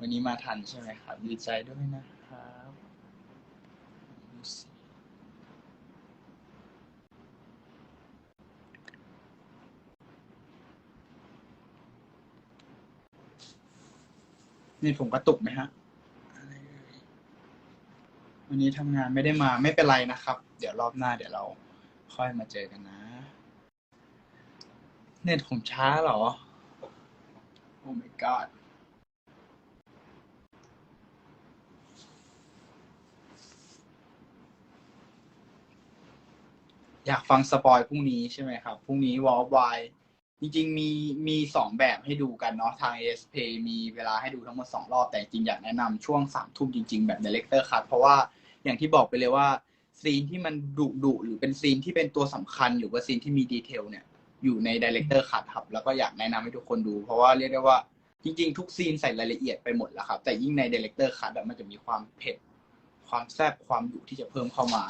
วันนี้มาทันใช่ไหมครับดีใจด้วยนะครับนี่ผมกระตุกไหมฮะวันนี้ทำงานไม่ได้มาไม่เป็นไรนะครับ เดี๋ยวรอบหน้าเดี๋ยวเราค่อยมาเจอกันนะ เน็ตผมช้าเหรอ โอ้ my god อยากฟังสปอยพรุ่งนี้ใช่ไหมครับ พรุ่งนี้วอลวายจริงๆ มีมีสองแบบให้ดูกันเนาะทาง ASP มีเวลาให้ดูทั้งหมดสองรอบ แต่จริงอยากแนะนำช่วงสามทุ่มจริง ๆ แบบ Director Cut เพราะว่าอย่างที่บอกไปเลยว่า ซีนที่มันดุดุหรือเป็นซีนที่เป็นตัวสำคัญหรือว่าซีนที่มีดีเทลเนี่ย อยู่ใน Director Cut ครับ แล้วก็อยากแนะนำให้ทุกคนดู เพราะว่าเรียกได้ว่าจริง ๆ ทุกซีนใส่รายละเอียดไปหมดแล้วครับ แต่ยิ่งใน Director Cut อะมันจะมีความเผ็ด ความแซ่บความดุที่จะเพิ่มเข้ามา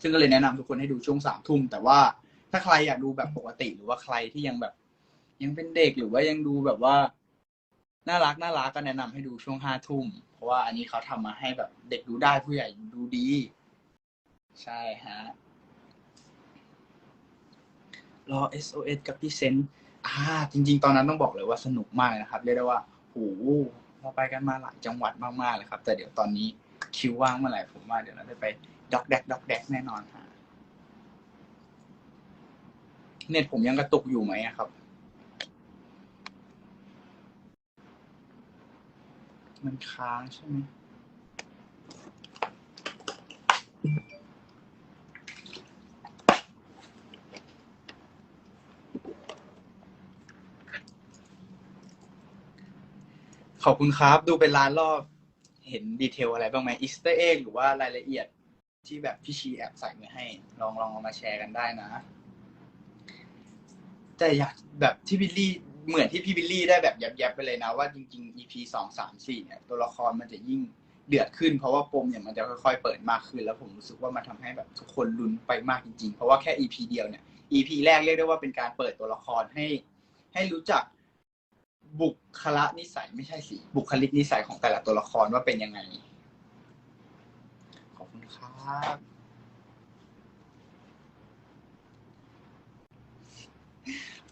ซึ่งก็เลยแนะนำทุกคนให้ดูช่วงสามทุ่มแต่ว่าถ้าใครอยากดูแบบปกติหรือว่าใครที่ยังแบบ ยังเป็นเด็กหรือว่ายังดูแบบว่าน่ารักน่ารักก็แนะนำให้ดูช่วงห้าทุ่มเพราะว่าอันนี้เขาทำมาให้แบบเด็กดูได้ผู้ใหญ่ดูดี ใช่ฮะรอ SOS กับพี่เซนอ่าจริง ๆ ตอนนั้นต้องบอกเลยว่าสนุกมากนะครับ เรียกได้ว่าโหเราไปกันมาหลายจังหวัดมากๆเลยครับ แต่เดี๋ยวตอนนี้ คิวว่างเมื่อไหร่ผมว่าเดี๋ยวเราจะไปด็อกแดกด็อกแดกแน่นอนฮะเน็ตผมยังกระตุกอยู่ไหมอะครับ มันค้างใช่ไหมขอบคุณครับ ดูเป็นล้านรอบ เห็นดีเทลอะไรบ้างไหมอีสเตอร์เอ็กหรือว่ารายละเอียดที่แบบพี่ชีแอบใส่มาให้ ลองลองเอามาแชร์กันได้นะ แต่อยากแบบที่บิลลี่เหมือนที่พี่บิลลี่ได้แบบยับๆไปเลยนะ ว่าจริงๆ EP สองสามสี่เนี่ย ตัวละครมันจะยิ่งเดือดขึ้นเพราะว่าปมเนี่ยมันจะค่อยๆเปิดมากขึ้น แล้วผมรู้สึกว่ามันทำให้แบบทุกคนลุ้นไปมากจริงๆ เพราะว่าแค่ EP เดียวเนี่ย EP แรกเรียกได้ว่าเป็นการเปิดตัวละครให้ ให้รู้จัก บุคละนิสัยไม่ใช่สิบุคลิกนิสัยของแต่ละตัวละครว่าเป็นยังไง ขอบคุณครับ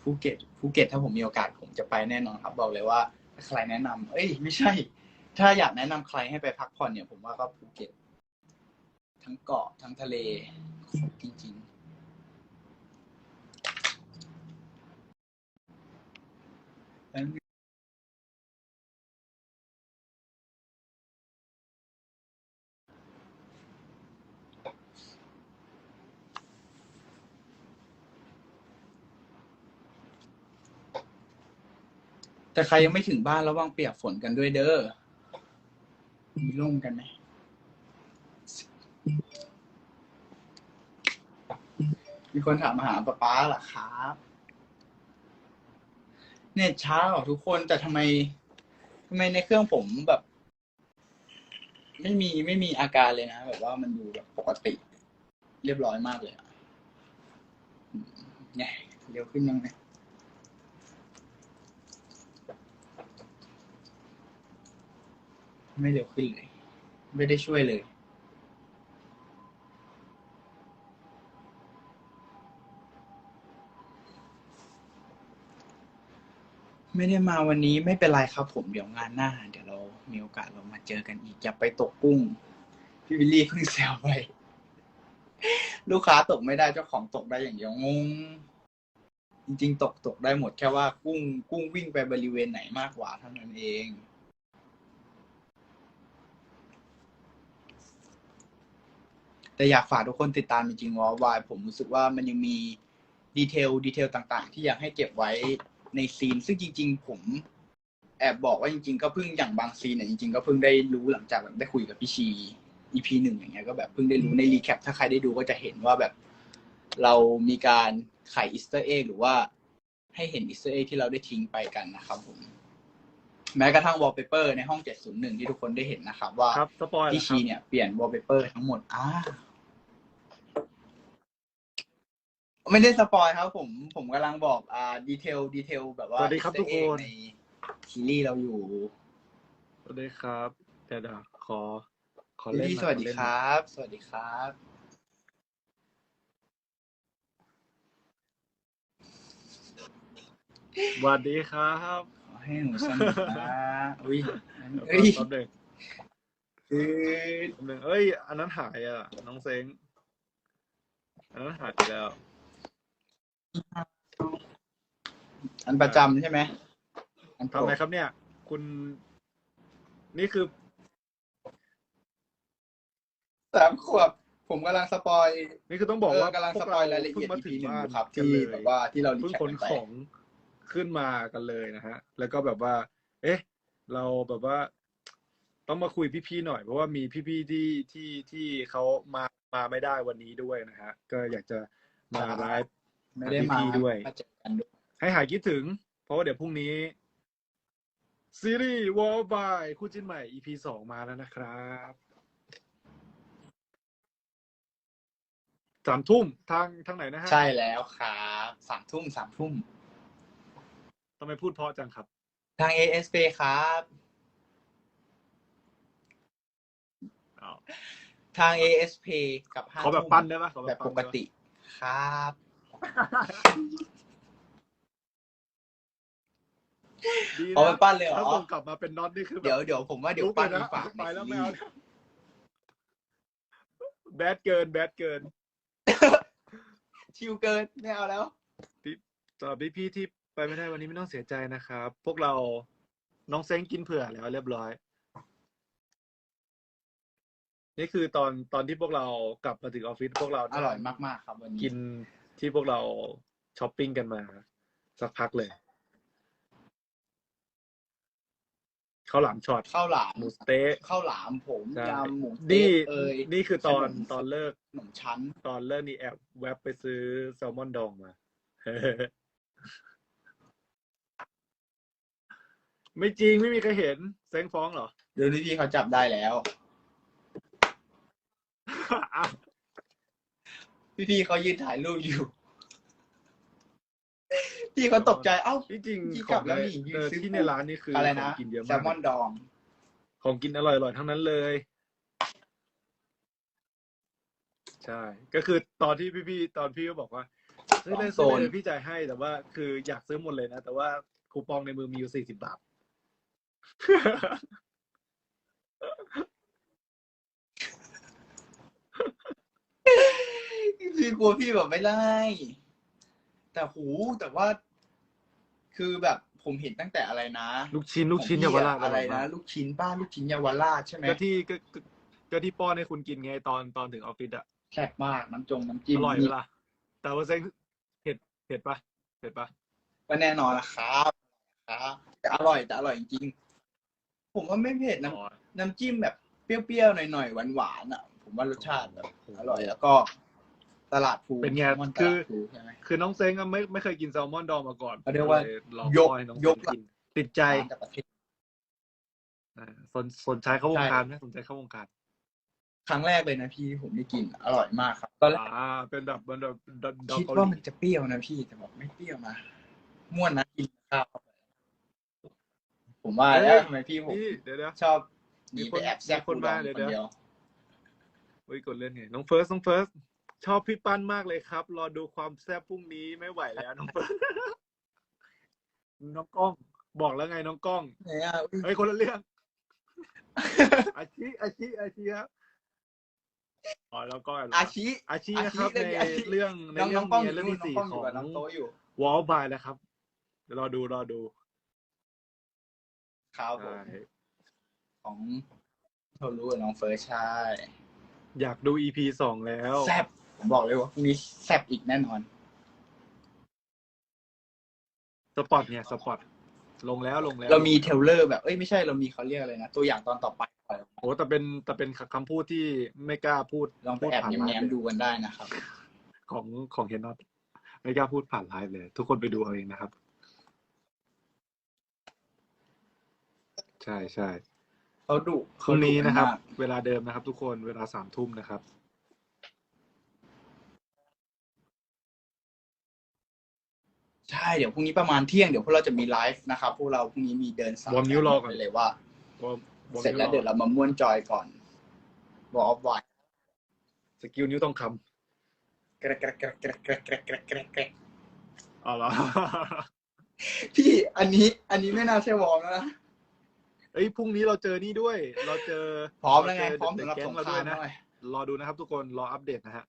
ภูเก็ตภูเก็ตถ้าผมมีโอกาสผมจะไปแน่นอนครับ บอกเลยว่าใครแนะนำเอ้ย ไม่ใช่ ถ้าอยากแนะนำใครให้ไปพักผ่อนเนี่ย ผมว่าก็ภูเก็ต ทั้งเกาะทั้งทะเลครบจริงๆแล้ว แต่ใครยังไม่ถึงบ้านระวังเปียกฝนกันด้วยเด้อ มีร่มกันไหม มีคนถามมาหาป๊าป๊าเหรอครับเน็ตช้าเหรอทุกคนแต่ทำไมทำไมในเครื่องผมแบบ ไม่มีไม่มีอาการเลยนะ แบบว่ามันดูแบบปกติ เรียบร้อยมากเลยอะอืมไงเร็วขึ้นยังไง ไม่เร็วขึ้นเลย ไม่ได้ช่วยเลยไม่ได้มาวันนี้ไม่เป็นไรครับผมเดี๋ยวงานหน้า เดี๋ยวเรา มีโอกาสเรามาเจอกันอีก อย่าไปตกกุ้ง พี่วิลลี่เพิ่งแซวไป ลูกค้าตกไม่ได้เจ้าของตกได้อย่างเดียวงง จริง ๆ ตกตกได้หมดแค่ว่ากุ้ง กุ้งวิ่งไปบริเวณไหนมากกว่าเท่านั้นเอง แต่อยากฝากทุกคนติดตามจริงๆวอลวายผมรู้สึกว่ามันยังมีดีเทลดีเทลต่างๆ ที่อยากให้เก็บไว้ในซีน ซึ่งจริง ๆ ผมแอบบอกว่าจริง ๆ ก็เพิ่งอย่างบางซีนเนี่ยจริงๆก็เพิ่งได้รู้หลังจากแบบได้คุยกับพี่ชี EP หนึ่งอย่างเงี้ยก็แบบเพิ่งได้รู้ในรีแคปถ้าใครได้ดูก็จะเห็นว่าแบบ เรามีการไขอีสเตอร์เอ็กหรือว่าให้เห็นอีสเตอร์เอ็กที่เราได้ทิ้งไปกันนะครับผม แม้กระทั่งวอลเปเปอร์ในห้อง 701 ที่ทุกคนได้เห็นนะครับ ว่าครับสปอยล์พี่เหรอคชีรับเนี่ยเปลี่ยนวอลเปเปอร์ทั้งหมดอ่า ไม่ได้สปอยครับ ผมผมกำลังบอกอ่าดีเทลดีเทลแบบว่าสวัสดีครับทุกคน ในซีรีส์เราอยู่สวัสดีครับเดี๋ยวเดี๋ยวขอ ขอพี่เล่นพี่หน่อยสวัสดีขอเล่นคหน่อย รับ สวัสดีครับ สวัสดีครับขอให้หนูสนุกนะอุ้ยเดี๋ยวเฮ้ยแป๊บหนึงคือแป๊บหนึงเอ้ย อันนั้นหายอะ น้องเซ้งอันนั้นหายไปแล้ว อันประจำใช่ไหมอันโปรทำดไมครับเนี่ย คุณ นี่คือ สามขวบ ผมกำลังสปอยนี่คือต้องบอกว่าเกำลังพวสกปอยเรารายละเอีเพิ่ยงดมา EP ถึงหนึ่งบ้านอยู่ครับกันที่เลยแบบว่าที่เรารีเพิ่งแคขปนกันไปของขึ้นมากันเลยนะฮะ แล้วก็แบบว่า เอ๊ะ เราแบบว่า ต้องมาคุยพี่ๆหน่อย เพราะว่ามีพี่ๆที่ที่ที่เขามามาไม่ได้วันนี้ด้วยนะฮะ ก็อยากจะมาไลฟ์ ไม่ได้มาพี่ๆด้วย มาเจอกันด้วยให้หายคิดถึง เพราะว่าเดี๋ยวพรุ่งนี้ ซีรีส์วอลบายคู่จิ้นใหม่ EP สองมาแล้วนะครับสามทุ่มทางทางไหนนะฮะใช่แล้วครับสามทุ่มสามทุ่มทำไมพูดเพราะจังครับ ทาง ASP ครับ อ้าว ทาง ASP กับห้าขอแบบทุ่มปั้นได้ปะขอแบบปั้ปนกได้ปะติครับ ดีเอาไปนะปั้นเลยเหรถ้าอ ส่งกลับมาเป็นน็อตนี่คือแบบ เดี๋ยวเดี๋ยวผมว่าเดี๋ยวลุกปั้นเลยดีนะกว่าไปแล้วในไม่ซีเอารีส์แบดเกิน แบดเกินชิวเกินไม่เอาแล้ว สำหรับพี่ๆที่ไปไม่ได้วันนี้ไม่ต้องเสียใจนะครับ พวกเราน้องเซ้งกินเผื่อแล้วเรียบร้อย นี่คือตอนตอนที่พวกเรากลับมาถึงออฟฟิศพวกเราอร่อยมากๆครับวันนี้กิน ที่พวกเราช้อปปิ้งกันมา สักพักเลยข้าวหลามช็อตข้าวหลามหมูสเต๊ะข้าวหลามผมใช่ยำหมูนี่เต๊ะเอ้ยนี่คือตอนขนมตอนเลิกขนมชั้น ตอนเลิกนี่แอบแวบไปซื้อแซลมอนดองมาไม่จริงไม่มีใครเห็นเซ้งฟ้องเหรอ เดี๋ยวนี้พี่เขาจับได้แล้วอ้าว พี่พี่เขายืนถ่ายรูปอยู่ พี่เขาตกใจ เอ้า ที่จริงพี่ขกลัองบแล้วในนี่ยืนเออซื้อที่ในร้านนี่คืออะไรขอนะงกินเยอะแซมาลมอนกดอง ของกินอร่อยๆทั้งนั้นเลย ใช่ ก็คือตอนที่พี่ๆตอนพี่ก็บอกว่าเฮ้ยสองเลยโซซื้อเลนยพี่จ่ายให้แต่ว่า คืออยากซื้อหมดเลยนะแต่ว่าคูปองในมือมีอยู่สี่สิบบาท คือกลัวพี่แบบไม่ได้แต่หูแต่ว่า คือแบบผมเห็นตั้งแต่อะไรนะลูกชิ้นลูกชิ้นขเยาองวพี่ราชอะไรยมานะกลูกชิ้นป้าลูกชิ้นเยาวราชใช่ไหมก็ที่ก็ก็ก็ที่ป้อนให้คุณกินไงตอนตอนถึงออฟฟิศอะแซ่บมากน้ำจงน้ำจิ้มอร่อยเวลาแต่ว่าเซ็งเผ็ดเผ็ดปะเผ็ดปะก็แน่นอนละครับครับแต่อร่อยแต่อร่อยจริงๆผมว่าไม่เผ็ดน้อ๋อำน้ำจิ้มแบบเปรี้ยวๆหน่อยๆหวานๆอะ ผมว่ารสชาติแบบอร่อยแล้วก็ ตลาดภูเป็นไงแซลมอนตคือลาดภูใช่ไหมคือน้องเซ้งอะไม่ไม่เคยกินแซลมอนดองมาก่อนเขาเรียกว่าลลองยกป้อนให้น้องยเซ้กงกินติดใจร้านจากประเทศอ่าสนสนใจเข้าวงการไหมสนใจเข้าวงการครั้งแรกเลยนะพี่ที่ผมได้กินอร่อยมากครับตอนแรกอ่าเป็นแบบมันแบบดดอกคิดเกาหว่าลีมันจะเปรี้ยวนะพี่แต่บอกไม่เปรี้ยวนะม่วนนะกินข้าวเข้าไปผมว่าแล้วทำไมพี่ผมนี่เดี๋ยวเดี๋ยวชอบหมีนีคไปนแอบแซ่บมีคนมาดูเดี๋ยวคนเดี๋ยวเดียวอุ้ยกดเล่นไงน้องเฟิร์สน้องเฟิร์ส ชอบพี่ปั้นมากเลยครับ รอดูความแซ่บพรุ่งนี้ไม่ไหวแล้วน้องเฟิร์สน้องกล้อง บอกแล้วไงน้องกล้องไหนอะอุ๊ยเฮ้ยคนละเรื่อง อาชีอาชีอาชีครับอ๋อแล้วก็อาชิอาชีนะครับอาชีในเรื่องนี้อาชีเรื่องในน้องเรื่น้อองงกล้องอเมียยู่เรื่องนู่นที่น้องสี่กล้องอยู่กับน้องของโต๊ะอยู่วอลบายนะครับเดี๋ยวรอดูรอดูครับผใช่มของโทรู้กับน้องเฟิร์สใช่ อยากดู EP สองแล้ว แซ่บ ผมบอกเลยว่าพรุ่งนี้แซ่บอีกแน่นอน สปอตเนี่ยสปอตลงแล้วลงแล้วเรามีเทรลเลอร์แบบเอ้ยไม่ใช่เรามีเขาเรียกอะไรนะ ตัวอย่างตอนต่อไปปล่อยออกมาโอ้แต่เป็นแต่เป็นคำพูดที่ไม่กล้าพูดลองไปพูดแอบผ่านแง้ไลมฟ์ๆดูกันได้นะครับ ของของเฮนนอตไม่กล้าพูดผ่านไลฟ์เลย ทุกคนไปดูเอาเองนะครับ ใช่ใช่เขาดุพรุ่งนี้นะครับเขาดุมากเวลาเดิมนะครับ ทุกคนเวลาสามทุ่มนะครับ ใช่เดี๋ยวพรุ่งนี้ประมาณเที่ยงเดี๋ยวพวกเราจะมีไลฟ์นะครับพวกเราพรุ่งนี้มีเดินสายวอร์มนิ้วรอก่อนไปเลยว่าวอร์มวงเสร็จแล้วนิ้วเดี๋ยวเรามาม้วนจอยก่อนวอลไวสกิลนิ้วทองคกระกระกระกระกระกระกระกระกระำเอาละ พี่อันนี้อันนี้ไม่น่าใช่วอร์มแล้วนะเอ้ยพรุ่งนี้เราเจอนี่ด้วย เราเจอพร้อมแล้วไงเาเจพร้อมสำหรับเดะสงแก๊คด้ราวยมนะหน่อยรอดูนะครับทุกคนรออัปเดตนะฮะ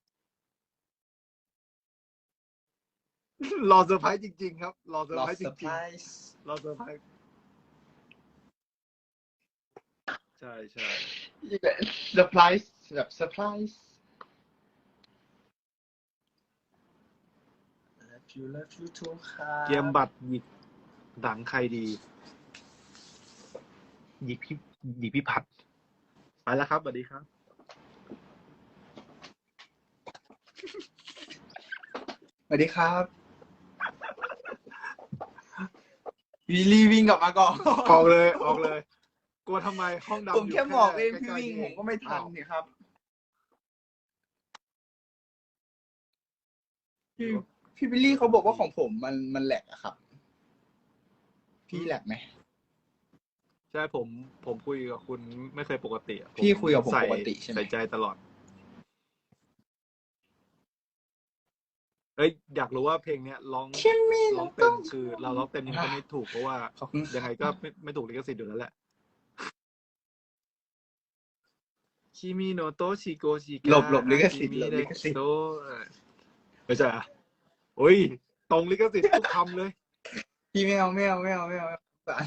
รอเซอร์ไพรส์จริง ๆ ครับ รอเซอร์รอไพรส์เซจอร์ไพริรงส์ๆรอเซอร์ไพรส์ใช่ใช่เซอร์ไพรส์แบบเซอร์ไพรส์ Love you love you too ค่ะเกมบัตรหยิกดังใครดี หยิกพี่หยิกพี่พัดไปแล้วครับสวัสดีครับ สวัสดีครับ วิลลี่วิ่งกลับมาก่อนออกเลยออกเลย กลัวทำไมห้องดำผมยู่แค่บอกเองใกพี่ล้ๆวิ่งนี่ผมก็ไม่ทันอ้าวนี่ครับพี่พี่บิลลี่เขาบอกว่าของผมมันมันแหลกอะครับ พี่แหลกไหม ใช่ผมผมคุยกับคุณไม่เคยปกติอะพี่คุยกับผมใส่ปกติใช่ไหม ใส่ใจตลอด เอ้ยอยากรู้ว่าเพลงเนี้ยร้องคิมมี่ร้องเต็มคือ เราร้องเต็มมันก็ไม่ถูกเพราะว่าขอบคุณยังไงก็ไม่ไม่ถูกลิขสิทธิ์อยู่แล้วแหละชิมิโนโตชิโกชิกะหลบหลบลิขสิทธิ์ชิมิหลบลิขสิทธิ์โตไม่ใช่อะโอ้ยตรงลิขสิทธิ์ทุกคำเลย พี่ไม่เอาไม่เอาไม่เอาไม่เอาสาร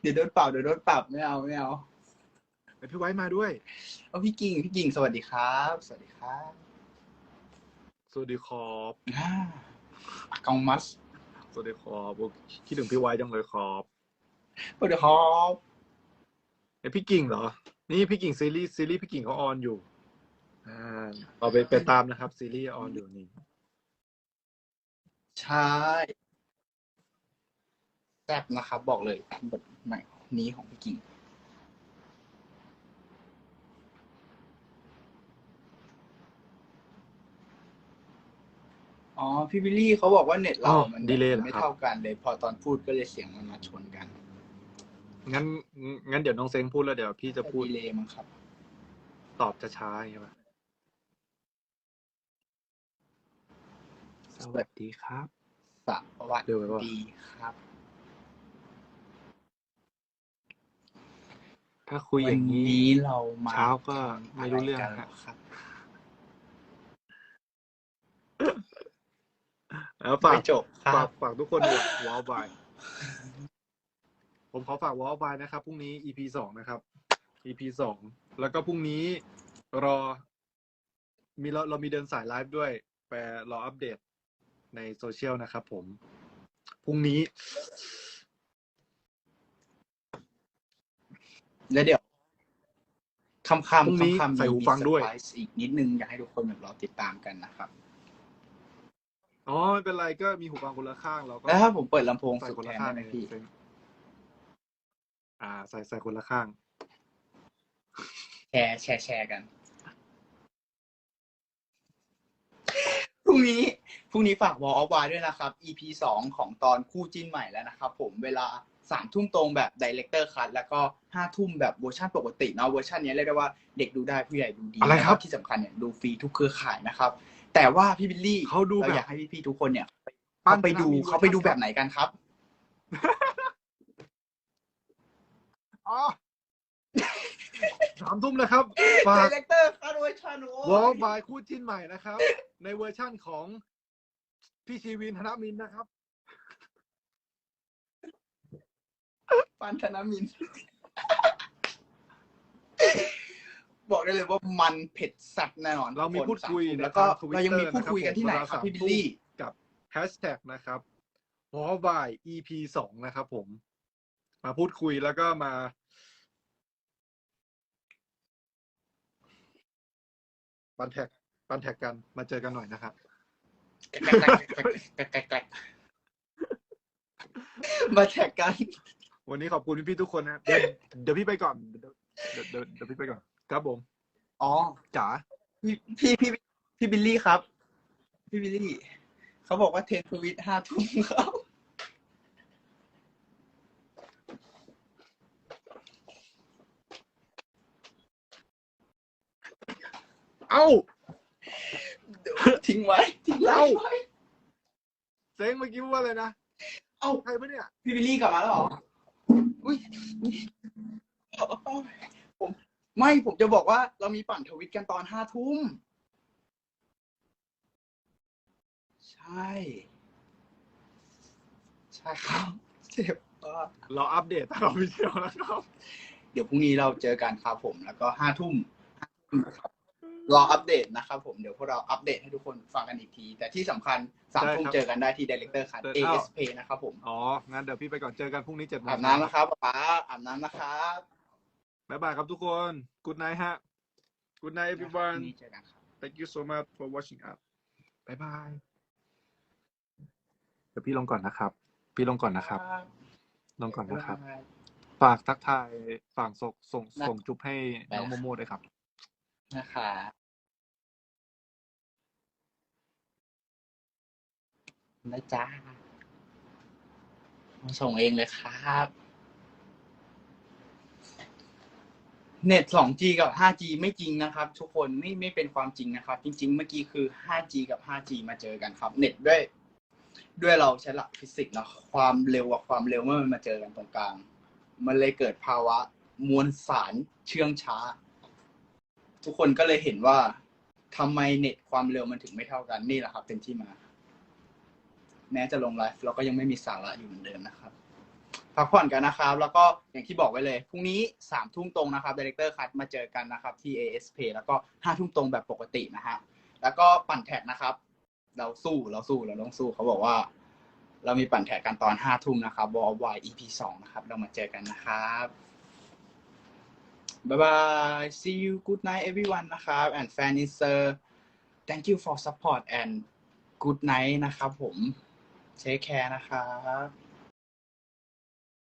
เดี๋ยวโดนปรับเดี๋ยวโดนปรับไม่เอาไม่เอา ไอพี่ไว้มาด้วยเอาพี่กิ่งพี่กิ่งสวัสดีครับ สวัสดีครับสวัสดีครับอ่ากองมัสสวัสดีครับโอ้คิดถึงพี่ไว้จังเลยครับสวัสดีครับไอพี่กิ่งเหรอ นี่พี่กิ่งซีรีส์ซีรีส์พี่กิ่งเขาออนอยู่อ่าเอาไปไปตามนะครับ ซีรีส์ออนอยู่นี่ใช่แซ่บนะครับ บอกเลยบทใหม่นี้ของพี่กิ่ง อ๋อ พี่บิลลี่เขาบอกว่าเน็ตเราอ๋อมันดีเลยเหรอไม่ครับเท่ากันเลย พอตอนพูดก็เลยเสียงมันมาชนกัน งั้น งั้นเดี๋ยวน้องเซ้งพูดแล้วเดี๋ยวพี่จะพูดดีเลยมั้งครับ ตอบจะช้าๆใช่ไหมสวัสดีครับ สวัสเร็วไปปะดีครับ ถ้าคุยอย่างนี้นี้เรามาเช้าก็ไม่รู้เรื่องะไกันฮะครับ แล้วฝากไม่จบครัฝาบกฝากทุกคนด้วยวอลบายผมขอฝากวอลบายนะครับพรุ่งนี้ EP สองนะครับ EP สองแล้วก็พรุ่งนี้รอ มีเราเรามีเดินสายไลฟ์ด้วยแปรรออัปเดตในโซเชียลนะครับผม พรุ่งนี้ แล้วเดี๋ยวคำคำพรุ่งนี้คำคำใส่หูฟังด้วยมีเซอร์ไพรส์อีกนิดนึงอยากให้ทุกคนแบบรอติดตามกันนะครับ อ๋อไม่เป็นไรก็มีหูฟังคนละข้างเราก็แล้วถ้าผมเปิดลำโพงใส่สุดคนแทละนข้าได้งไหมพี่อ่า ใส่ใส่คนละข้าง แชร์แชร์แชร์กันพรุ่งนี้พรุ่งนี้ฝากวอลออฟไวด้วยนะครับ EP สองของตอนคู่จิ้นใหม่แล้วนะครับผมเวลาสามทุ่มตรงแบบ Director Cut แล้วก็ห้าทุ่มแบบเวอร์ชันปกติเนาะเวอร์ชันนี้เรียกได้ว่าเด็กดูได้ผู้ใหญ่ดูดีอะไรครับแล้วก็ที่สำคัญเนี่ยดูฟรีทุกเครือข่ายนะครับ แต่ว่าพี่บิลลี่เขาดูแบบเราอยากให้พี่ๆทุกคนเนี่ยปั้เขานไปดูธนมิตรเขาไปดูเวอร์ชันแบบไหนกันครับ อ๋อสามทุ่มนะครับ ฝาก Director Cut เวอร์ชันโอ้วอลบายคู่จิ้นใหม่นะครับ ในเวอร์ชั่นของพี่ชีวินธนมินนะครับ ปันธนมิน บอกได้เลยว่ามันเผ็ดสัตว์แน่นอนเรามีพูดคุยทุกนในแล้วก็ทาง Twitter เรายังมีพูดคุยกันที่ไหนนะครับครับพี่ผมบิลลี่กับแฮชแท็กนะครับวอลบาย EP สองนะครับผม มาพูดคุยแล้วก็มา ปันแท็กปันแท็กกันมาเจอกันหน่อยนะครับมาแท็กกัน วันนี้ขอบคุณพี่ๆทุกคนนะครับเดี๋ยวเดี๋ยวพี่ไปก่อน เดี๋ยวเดี๋ยวเดี๋ยวเดี๋ยวพี่ไปก่อน ครับผม อ๋อจ๋าพี่พี่พี่พี่บิลลี่ครับ พี่บิลลี่ เขาบอกว่าเทนทวิตห้าทุ่มครับเอ้าทิ้งไว้ทิ้งเล่าเซ็งเมื่อกี้ว่าเลยนะเอ้าใครปะเนี่ย พี่บิลลี่กลับมาแล้วเหรออุ้ย ไม่ผมจะบอกว่าเรามีปั่นทวิตกันตอนห้าทุ่ม ใช่ ใช่ครับ เจ็บมากเราอัปเดตตามวิดีโอแล้วครับ เดี๋ยวพรุ่งนี้เราเจอกันครับผม แล้วก็ห้าทุ่มห้าทุ่มนะครับรออัปเดตนะครับผมเดี๋ยวพวกเราอัปเดตให้ทุกคนฟังกันอีกที แต่ที่สำคัญสามทุ่มเจอกันได้ที่ Director Cut ASP นะครับผมอ๋อ งั้นเดี๋ยวพี่ไปก่อนเจอกันพรุ่งนี้เจ็ดโมง อาบน้ำนะครับป๊าอาบน้ำนะครับ บ๊ายบายครับทุกคน Good night ฮะ Good night พรุ่ง everyone นี้เจอกันครับ Thank you so much for watching us บ๊ายบายเดี๋ยวพี่ลงก่อนนะครับ พี่ลงก่อนนะครับ ลงก่อนนะครับ ฝากทักทายฝากส่งส่งส่งจุ๊บให้น้องโมโมด้วยครับ นะคะนะจ้ามาส่งเองเลยครับ เน็ต 2G กับ 5G ไม่จริงนะครับ ทุกคนไม่ไม่เป็นความจริงนะครับ จริง ๆ เมื่อกี้คือ 5G กับ 5G มาเจอกันครับ เน็ตด้วย ด้วยเราใช้หลักฟิสิกส์เนาะความเร็วกับความเร็วเมื่อมันมาเจอกันตรงกลาง มันเลยเกิดภาวะมวลสารเชื่องช้า ทุกคนก็เลยเห็นว่าทำไมเน็ตความเร็วมันถึงไม่เท่ากันนี่แหละครับ เป็นที่มา แม้จะลงไลฟ์เราก็ยังไม่มีสาระอยู่เหมือนเดิมนะครับ พักผ่อนกันนะครับ แล้วก็อย่างที่บอกไว้เลยพรุ่งนี้สามทุ่มตรงนะครับดีเลกเตอร์คัดมาเจอกันนะครับที่ ASP แล้วก็ห้าทุ่มตรงแบบปกตินะฮะแล้วก็ปั่นแท็กนะครับ เราสู้เราสู้เราต้องสู้เขาบอกว่า เรามีปั่นแท็กกันตอนห้าทุ่มนะครับ w y EP สองนะครับ เรามาเจอกันนะครับบ๊ายบาย see you good night everyone นะครับ and fan insert thank you for support and good night นะครับผม take care นะครับ